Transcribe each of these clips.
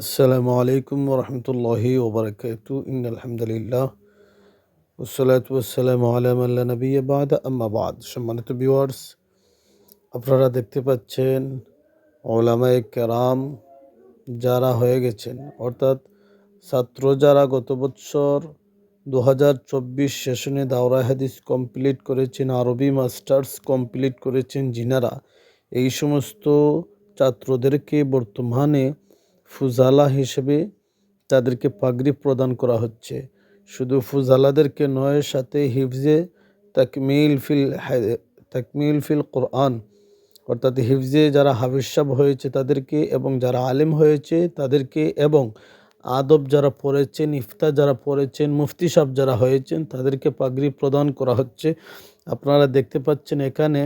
السلام عليكم ورحمة الله وبركاته إن الحمد لله والصلاة والسلام على من لا نبي بعد أما بعد সম্মানিত ভিউয়ার্স আপনারা দেখতে পাচ্ছেন ওলামায়ে কেরাম যারা হয়ে গেছেন অর্থাৎ ছাত্র যারা গত বছর দু হাজার চব্বিশ সেশনে দাওরা হাদিস কমপ্লিট করেছেন আরবি মাস্টার্স কমপ্লিট করেছেন যিনারা এই সমস্ত ছাত্রদেরকে বর্তমানে ফুজালা হিসেবে তাদেরকে পাগড়ি প্রদান করা হচ্ছে। শুধু ফুজালাদেরকে নয়, সাথে হিফজে তাকমিল ফিল তাকমিল ফিল কোরআন, অর্থাৎ হিফজে যারা হাফিজ সাহেব হয়েছে তাদেরকে এবং যারা আলেম হয়েছে তাদেরকে এবং আদব যারা পড়েছেন, ইফতা যারা পড়েছেন, মুফতি সাহেব যারা হয়েছেন তাদেরকে পাগড়ি প্রদান করা হচ্ছে। আপনারা দেখতে পাচ্ছেন এখানে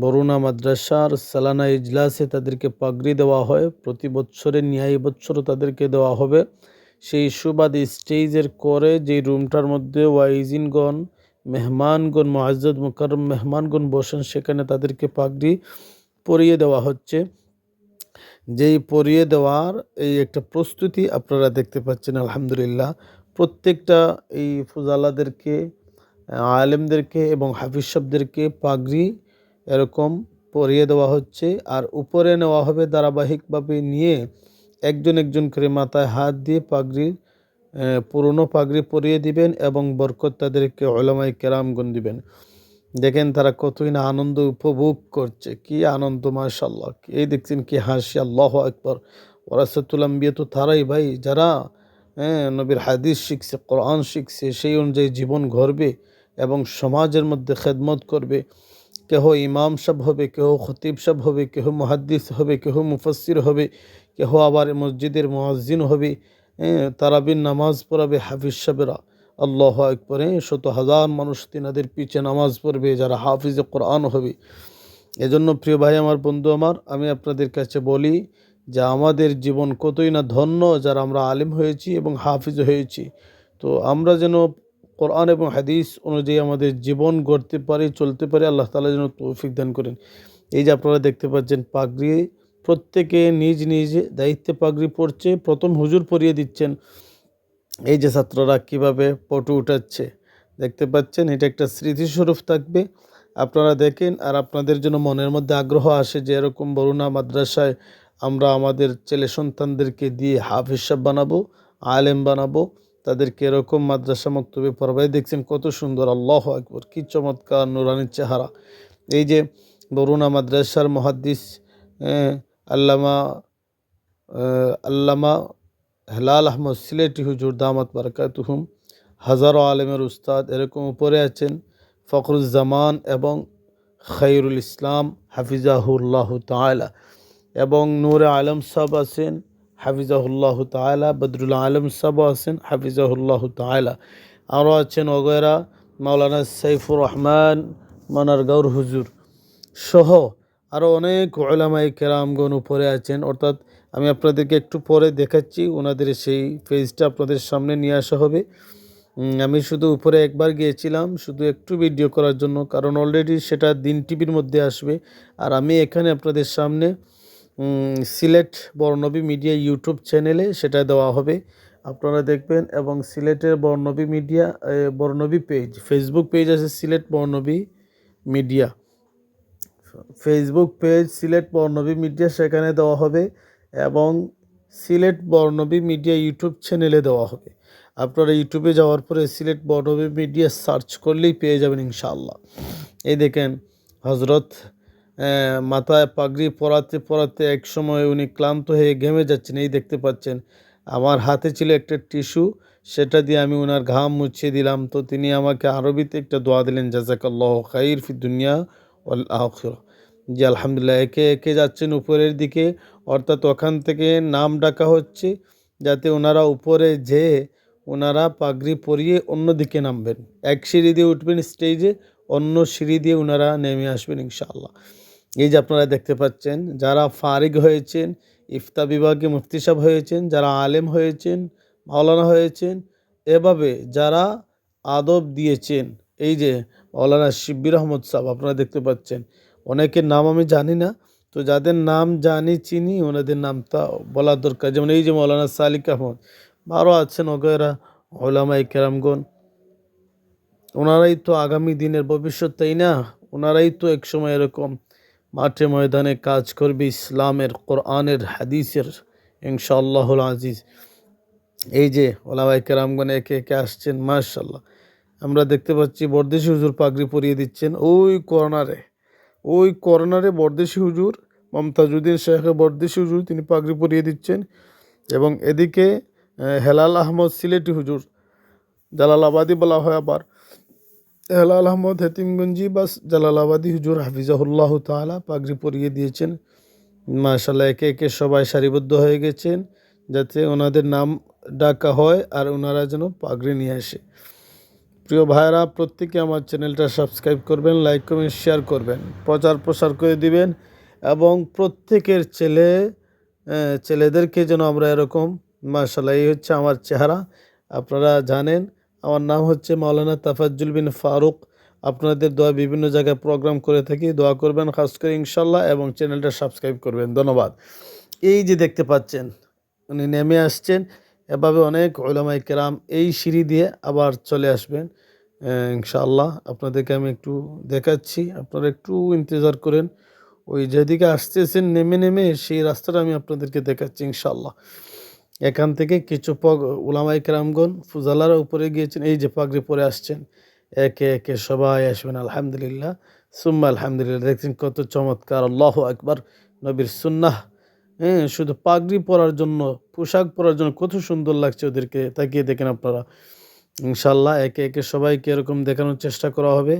বরুণা মাদ্রাসার সালানা ইজলাসে তাদেরকে পাগড়ি দেওয়া হয়। প্রতি বছরের ন্যায় বছরও তাদেরকে দেওয়া হবে। সেই সুবাদে স্টেজের করে যে রুমটার মধ্যে ওয়াইজিনগণ, মেহমানগণ মুআজ্জদ মুকাররম মেহমানগণ বসেন, সেখানে তাদেরকে পাগড়ি পরিয়ে দেওয়া হচ্ছে। যেই পরিয়ে দেওয়ার এই একটা প্রস্তুতি আপনারা দেখতে পাচ্ছেন, আলহামদুলিল্লাহ। প্রত্যেকটা এই ফুজালাদেরকে, আলেমদেরকে এবং হাফিজ সাহেবদেরকে পাগড়ি এরকম পরিয়ে দেওয়া হচ্ছে আর উপরে নেওয়া হবে ধারাবাহিকভাবে নিয়ে একজন একজন করে মাথায় হাত দিয়ে পাগড়ির আহ, পুরনো পাগড়ি পরিয়ে দিবেন এবং বরকত তাদেরকে ওলামাই কেরামগুন দিবেন। দেখেন তারা কতই না আনন্দ উপভোগ করছে কি আনন্দ মাশাল্লাহ এই দেখছেন কি হাসি আল্লাহ আকবর। ওরাসাতুল আম্বিয়া তো তারাই ভাই যারা হ্যাঁ নবীর হাদিস শিখছে কোরআন শিখছে সেই অনুযায়ী জীবন গড়বে এবং সমাজের মধ্যে খেদমত করবে। কেহ ইমাম সাহেব হবে, কেহ খতিব সাহেব হবে, কেহ মুহাদ্দিস হবে, কেহ মুফাসির হবে, কেহ আবার মসজিদের মুয়াজ্জিন হবে হ্যাঁ তারাবির নামাজ পড়াবে হাফিজ সাহেবেরা। আল্লাহ একবারে শত হাজার মানুষ তিনাদের পিছে নামাজ পড়বে, যারা হাফিজে কোরআন হবে। এজন্য প্রিয় ভাই, আমার বন্ধু আমার, আমি আপনাদের কাছে বলি যে আমাদের জীবন কতই না ধন্য, যারা আমরা আলিম হয়েছি এবং হাফিজ হয়েছি। তো আমরা যেন কোরআন এবং হাদিস অনুযায়ী আমাদের জীবন গড়তে পারি, চলতে পারি, আল্লাহ তালা যেন তৌফিক দান করেন। এই যে আপনারা দেখতে পাচ্ছেন, পাগড়ি প্রত্যেকে নিজ নিজ দায়িত্বে পাগড়ি পড়ছে প্রথম হুজুর পরিয়ে দিচ্ছেন। এই যে ছাত্ররা কীভাবে ফটো উঠাচ্ছে, দেখতে পাচ্ছেন, এটা একটা স্মৃতিস্বরূপ থাকবে। আপনারা দেখেন, আর আপনাদের জন্য মনের মধ্যে আগ্রহ আসে যে এরকম বরুণা মাদ্রাসায় আমরা আমাদের ছেলে সন্তানদেরকে দিয়ে হাফ হিসাব বানাবো, আলেম বানাবো। তাদেরকে এরকম মাদ্রাসা মক্তবে পড়াবাই দেখছেন কত সুন্দর, আল্লাহ আকবর, কি চমৎকার নুরানির চেহারা। এই যে বরুণা মাদ্রাসার মহাদ্দিস আল্লামা আল্লামা হেলাল আহমদ সিলেটি হুজুর দামাত বারকাতুহুম, হাজারো আলেমের উস্তাদ এরকম উপরে আছেন, ফখরুজ্জামান এবং খৈরুল ইসলাম হাফিজাহুল্লাহ তালা এবং নূরে আলম সাহেব আছেন হাফিজাহুল্লাহ তালা বদরুল আলম সাহেব আছেন হাফিজাহুল্লাহ তালা আরও আছেন ওগেরা, মাওলানা সাইফুর রহমান, মানার গৌর হুজুর সহ আরও অনেক ওলামাই কেরামগণ উপরে আছেন। অর্থাৎ আমি আপনাদেরকে একটু পরে দেখাচ্ছি ওনাদের সেই পেজটা আপনাদের সামনে নিয়ে আসা হবে। আমি শুধু উপরে একবার গিয়েছিলাম, শুধু একটু ভিডিও করার জন্য, কারণ অলরেডি সেটা দিন টিভির মধ্যে আসবে। আর আমি এখানে আপনাদের সামনে সিলেট বর্ণবী মিডিয়া ইউটিউব চ্যানেলে সেটা দেওয়া হবে। আপনারা দেখবেন এবং সিলেটের Barnobi media Barnobi page Facebook page আছে Sylhet Barnobi media. Facebook page Sylhet Barnobi media সেখানে দেওয়া হবে এবং সিলেট বর্ণবী মিডিয়া ইউটিউব চ্যানেলে দেওয়া হবে। আপনারা ইউটিউবে যাওয়ার পরে সিলেট বর্ণবী মিডিয়া সার্চ করলেই পেয়ে যাবেন ইনশাআল্লাহ। এই দেখেন হজরত মাথায় পাগড়ি পরাতে পরাতে এক সময় উনি ক্লান্ত হয়ে ঘেমে যাচ্ছেন। এই দেখতে পাচ্ছেন, আমার হাতে ছিল একটা টিস্যু, সেটা দিয়ে আমি ওনার ঘাম মুছিয়ে দিলাম। তো তিনি আমাকে আরবিতে একটা দোয়া দিলেন, জাজাকাল্লাহ খাইর ফি দুনিয়া ওয়াল আখিরা। আলহামদুলিল্লাহ, একে একে যাচ্ছেন উপরের দিকে, অর্থাৎ ওখান থেকে নাম ডাকা হচ্ছে, যাতে ওনারা উপরে যেয়ে ওনারা পাগড়ি পরিয়ে অন্য দিকে নামবেন। এক সিঁড়ি দিয়ে উঠবেন স্টেজে, অন্য সিঁড়ি দিয়ে ওনারা নেমে আসবেন ইনশাআল্লাহ। এই যে আপনারা দেখতে পাচ্ছেন, যারা ফারিগ হয়েছেন, ইফতা বিভাগে মুফতি সাহেব হয়েছেন, যারা আলেম হয়েছেন, মাওলানা হয়েছেন, এভাবে যারা আদব দিয়েছেন, এই যে মাওলানা শিব্বির আহমদ সাহেব, আপনারা দেখতে পাচ্ছেন। অনেকের নাম আমি জানি না, তো যাদের নাম জানি, চিনি, ওনাদের নামটা বলা দরকার। যেমন এই যে মৌলানা সালিক আহমদ, আরও আছেন ওগেরা ওলামাই কেরামগণ। ওনারাই তো আগামী দিনের ভবিষ্যৎ, তাই না? ওনারাই তো একসময় এরকম মাঠে ময়দানে কাজ করবে, ইসলামের, কোরআনের, হাদিসের, ইনশাআল্লাহুল আজিজ। এই যে ওলামাই কেরামগণ একে একে আসছেন মাশাল্লাহ আমরা দেখতে পাচ্ছি বরদেশি হুজুর পাগড়ি পরিয়ে দিচ্ছেন। ওই কর্নারে ওই কর্নারে বরদেশি হুজুর, মমতাজুদ্দিন শেখ বরদেশি হুজুর, তিনি পাগড়ি পরিয়ে দিচ্ছেন। এবং এদিকে হেলাল আহমদ সিলেটি হুজুর, জালালাবাদি বলা হয় আবার। হেলাল আহমদ, হেতিমগঞ্জি বাস জালালাবাদি হুজুর হাফিজাহুল্লাহ তাআলা পাগড়ি পরিয়ে দিয়েছেন। মাশাল্লাহ একে একে সবাই সারিবদ্ধ হয়ে গেছেন যাতে ওনাদের নাম ডাকা হয় আর ওনারা যেন পাগড়ি নিয়ে আসে। প্রিয় ভাইরা প্রত্যেকে আমার চ্যানেলটা সাবস্ক্রাইব করবেন, লাইক কমেন্ট, শেয়ার করবেন, প্রচার প্রসার করে দিবেন এবং প্রত্যেকের ছেলে ছেলেদেরকে যেন আমরা এরকম মার্শাল্লাহ এই হচ্ছে আমার চেহারা। আপনারা জানেন আমার নাম হচ্ছে মাওলানা তাফাজ্জুল বিন ফারুক। আপনাদের দোয়া বিভিন্ন জায়গায় প্রোগ্রাম করে থাকি। দোয়া করবেন খাস করে ইনশাল্লাহ এবং চ্যানেলটা সাবস্ক্রাইব করবেন। ধন্যবাদ। এই যে দেখতে পাচ্ছেন উনি নেমে আসছেন। এভাবে অনেক ওলামাই কেরাম এই সিঁড়ি দিয়ে আবার চলে আসবেন। আহ, ইনশাআল্লাহ আপনাদেরকে আমি একটু দেখাচ্ছি। আপনারা একটু ইন্তজার করেন। ওই যেদিকে আসতেছেন নেমে নেমে সেই রাস্তাটা আমি আপনাদেরকে দেখাচ্ছি ইনশাআল্লাহ। এখান থেকে কিছু পগ ওলামাই কেরামগণ ফুজালার উপরে গিয়েছেন, এই যে পাগড়ি পরে আসছেন। একে একে সবাই আসবেন, আলহামদুলিল্লাহ। সুম্মা আলহামদুলিল্লাহ, দেখছেন কত চমৎকার, আল্লাহ একবার নবীর সুন্নাহ। হ্যাঁ শুধু পাগড়ি পরার জন্য, পোশাক পরার জন্য কত সুন্দর লাগছে ওদেরকে, তাকিয়ে দেখেন আপনারা। ইনশাল্লাহ একে একে সবাইকে এরকম দেখানোর চেষ্টা করা হবে।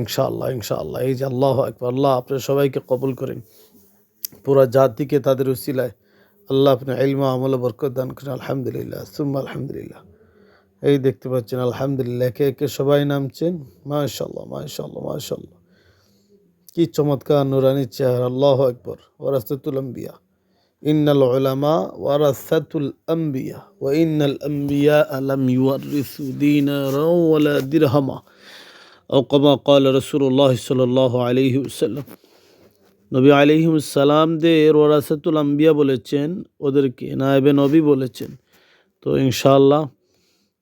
ইনশাআল্লাহ ইনশাআল্লাহ, এই যে আল্লাহ একবার আল্লাহ আপনার সবাইকে কবুল করেন। পুরা জাতিকে তাদের উসিলায় আল্লাহ আপনি ইলমা আমল বরকত দান করেন আলহামদুলিল্লাহ সুম্মা আলহামদুলিল্লাহ এই দেখতে পাচ্ছেন আলহামদুলিল্লাহ একে একে সবাই নামছেন মাশাল্লাহ মাশাল্লাহ মাশাল্লাহ কি চমৎকার নুরানি চেহারা আল্লাহ একবার ওরাসাতুল আম্বিয়া ইন্নাল উলামা ওয়ারাসাতুল আম্বিয়া ওয়া ইন্নাল আম্বিয়া লাম ইউয়ারিসু দীনারা ওয়ালা দিরহামা أو كما قال رسول الله صلى الله عليه وسلم নবী আলিহিমসালাম দের ওরাসাতুল আম্বিয়া বলেছেন ওদেরকে নায়েবে নবী বলেছেন। তো ইনশাআল্লাহ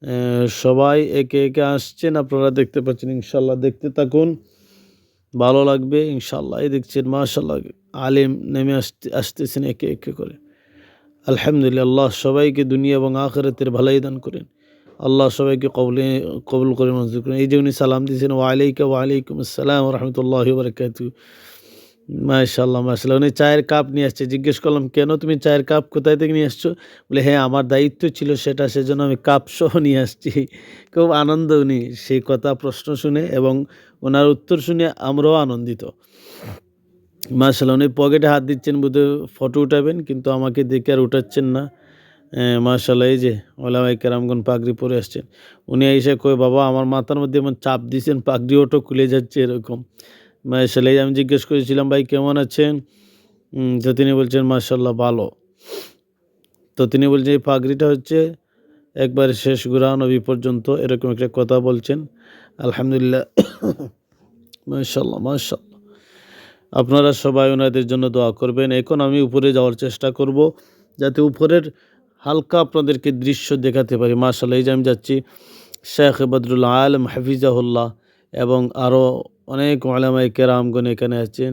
আহ, সবাই একে একে আসছেন আপনারা দেখতে পাচ্ছেন ইনশাল্লাহ দেখতে থাকুন ভালো লাগবে ইনশাল্লাহ এই দেখছেন মাশাল্লাহ আলেম নেমে আসতে আসতেছেন একে একে করে। আলহামদুলিল্লাহ আল্লাহ সবাইকে দুনিয়া এবং আখেরাতের ভালাই দান করেন। আল্লাহ সবাইকে কবলে কবুল করে মঞ্জুর করেন। এই যে উনি সালাম দিয়েছেন ওয়ালাইকা ওয়ালাইকুম আসসালাম রহমতুল্লাহ বারকাতু মাশাল্লাহ মাশাল্লাহ উনি চায়ের কাপ নিয়ে আসছে। জিজ্ঞেস করলাম, কেন তুমি চায়ের কাপ কোথায় থেকে নিয়ে আসছো? বলে হ্যাঁ আমার দায়িত্ব ছিল সেটা, সেজন্য আমি কাপ সহ নিয়ে আসছি। খুব আনন্দ উনি সেই কথা প্রশ্ন শুনে এবং ওনার উত্তর শুনে আমরাও আনন্দিত। মাশাল্লাহ উনি পকেটে হাত দিচ্ছেন বোধহয় ফটো উঠাবেন, কিন্তু আমাকে দেখে আর উঠাচ্ছেন না। মাশাল্লাহ এই যে ওলামাই কেরামগন পাগড়ি পরে আসছেন। উনি এসে কই বাবা, আমার মাথার মধ্যে এমন চাপ দিয়েছেন পাগড়ি ওটো খুলে যাচ্ছে এরকম। যে আমি জিজ্ঞেস করেছিলাম, ভাই, কেমন আছেন? তো তিনি বলছেন মাশাল্লাহ ভালো। তো তিনি বলছেন, এই পাগড়িটা হচ্ছে একবার শেষ গুড়া নবী পর্যন্ত। এরকম একটা কথা বলছেন। আলহামদুলিল্লাহ মাশাল্লাহ মাশাল্লাহ আপনারা সবাই ওনাদের জন্য দোয়া করবেন। এখন আমি উপরে যাওয়ার চেষ্টা করব, যাতে উপরের হালকা আপনাদেরকে দৃশ্য দেখাতে পারি। মাশাল্লাহ এই যে আমি যাচ্ছি, শেখ বদরুল্লাহ আলম হাফিজাহুল্লাহ এবং আরও অনেক ওলামাই কেরামগণ এখানে আছেন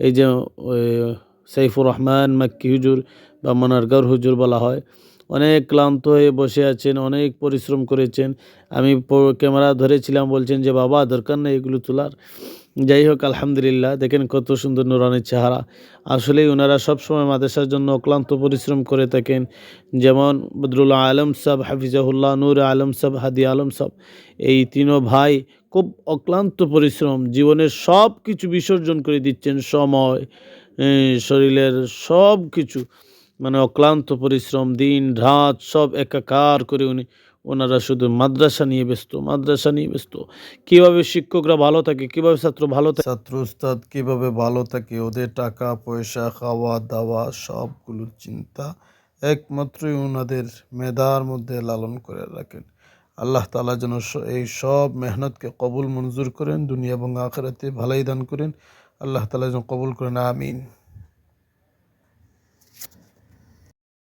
এই যে সাইফুর রহমান মাক্কি হুজুর বা মনারগর হুজুর বলা হয়, অনেক ক্লান্ত হয়ে বসে আছেন, অনেক পরিশ্রম করেছেন। আমি ক্যামেরা ধরেছিলাম, বলছেন যে, বাবা, দরকার নেই এগুলো তোলার। যাই হোক, আলহামদুলিল্লাহ, দেখেন কত সুন্দর নুরানি চেহারা। আসলেই ওনারা সবসময় মাদ্রাসার জন্য অক্লান্ত পরিশ্রম করে থাকেন। যেমন বদরুল্লাহ আলম সাহ হাফিজাহুল্লাহ, নূর আলম সাহ হাদি আলম সাহ এই তিনও ভাই খুব অক্লান্ত পরিশ্রম, জীবনের সব কিছু বিসর্জন করে দিচ্ছেন সময় শরীরের সব কিছু মানে অক্লান্ত পরিশ্রম, দিন, রাত, সব একাকার করে উনি, ওনারা শুধু মাদ্রাসা নিয়ে ব্যস্ত, মাদ্রাসা নিয়ে ব্যস্ত। কীভাবে শিক্ষকরা ভালো থাকে, কীভাবে ছাত্র ভালো থাকে? ছাত্র উস্তাদ কীভাবে ভালো থাকে, ওদের টাকা, পয়সা, খাওয়া, দাওয়া, সবগুলোর চিন্তা একমাত্রই ওনাদের মেধার মধ্যে লালন করে রাখেন। আল্লাহ তালা যেন এই সব মেহনতকে কবুল মঞ্জুর করেন, দুনিয়া এবং আখেরাতে ভালাই দান করেন। আল্লাহ তালা যেন কবুল করেন, আমিন।